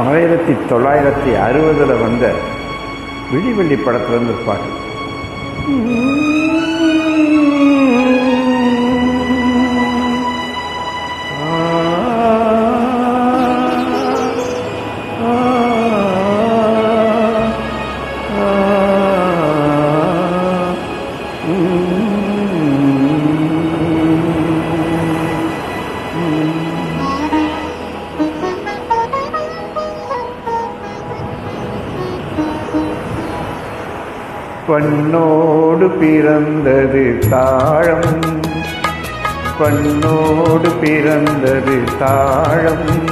ஆயிரத்தி தொள்ளாயிரத்தி அறுபதில் வந்த விழிவெள்ளி படத்துலேருந்து பாட்டு பண்ணோடு பிறந்தது தாழம். பண்ணோடு பிறந்தது தாழம்.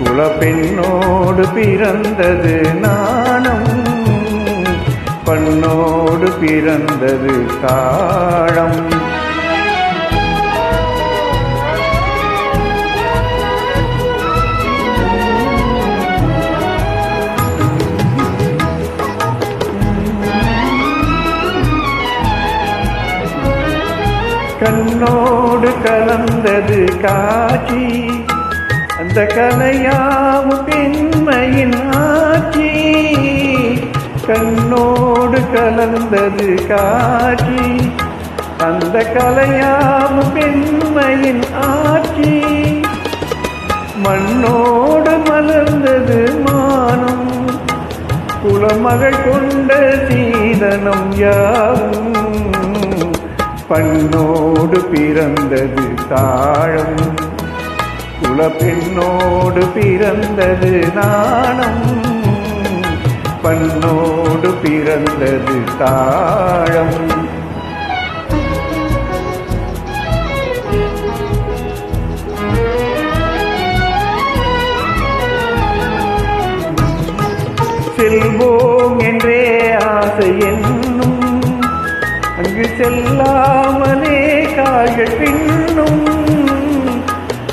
குலப்பெண்ணோடு பிறந்தது நாணம். பண்ணோடு பிறந்தது தாழம். கண்ணோடு கலந்தது காட்சி. அந்த கலையாவும் பெண்மையின் ஆட்சி. கண்ணோடு கலந்தது காட்சி. அந்த கலையாவும் பெண்மையின் ஆட்சி. மண்ணோடு மலர்ந்தது மானம். குலமகள் கொண்ட சீதனம் யாவும் பண்ணோடு பிறந்தது தாழம். குலப்பெண்ணோடு பிறந்தது நாணம். பண்ணோடு பிறந்தது தாழம். செல்வோம் என்றே ஆசை அங்கு செல்லாமலே கால்கள் பின்னும்.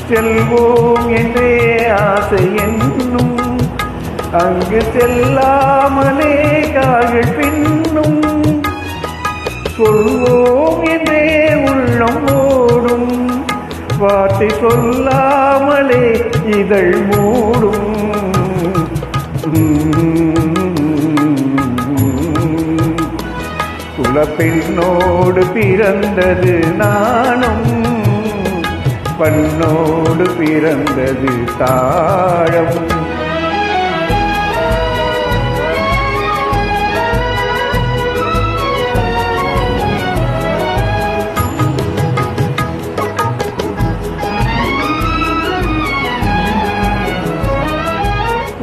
செல்வோம் என்றே ஆசை என்னும். அங்கு செல்லாமலே கால்கள் பின்னும். சொல்வோம் என்றே உள்ளம் ஓடும் வார்த்தை சொல்லாமலே இதழ் மூடும். குலப்பெண்ணோடு பிறந்தது நானும். பண்ணோடு பிறந்தது தாழம்.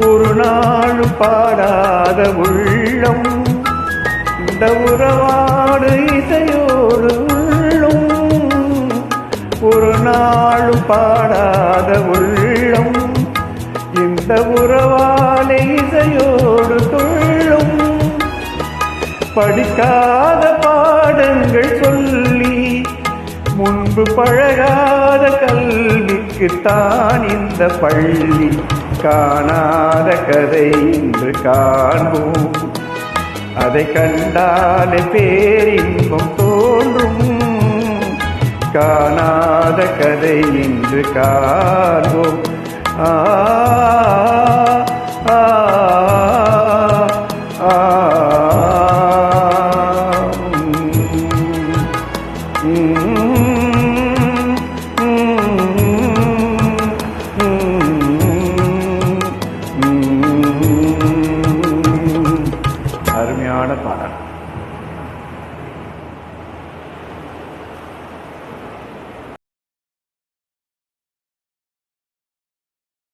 ஒரு நாள் பாடாத உள்ளம். இந்த உறவாடு இசையோடு உள்ளும் ஒரு நாளும் பாடாத உள்ளம். இந்த உறவாலே இசையோடு துள்ளும் படிக்காத பாடங்கள் சொல்லி முன்பு பழகாத கல்விக்குத்தான் இந்த பள்ளி. காணாத கதை இன்று காண்போம். அதை கண்டாலே பேரின்பம் தோன்றும். காணாத கதை இன்று காண்போம். ஆ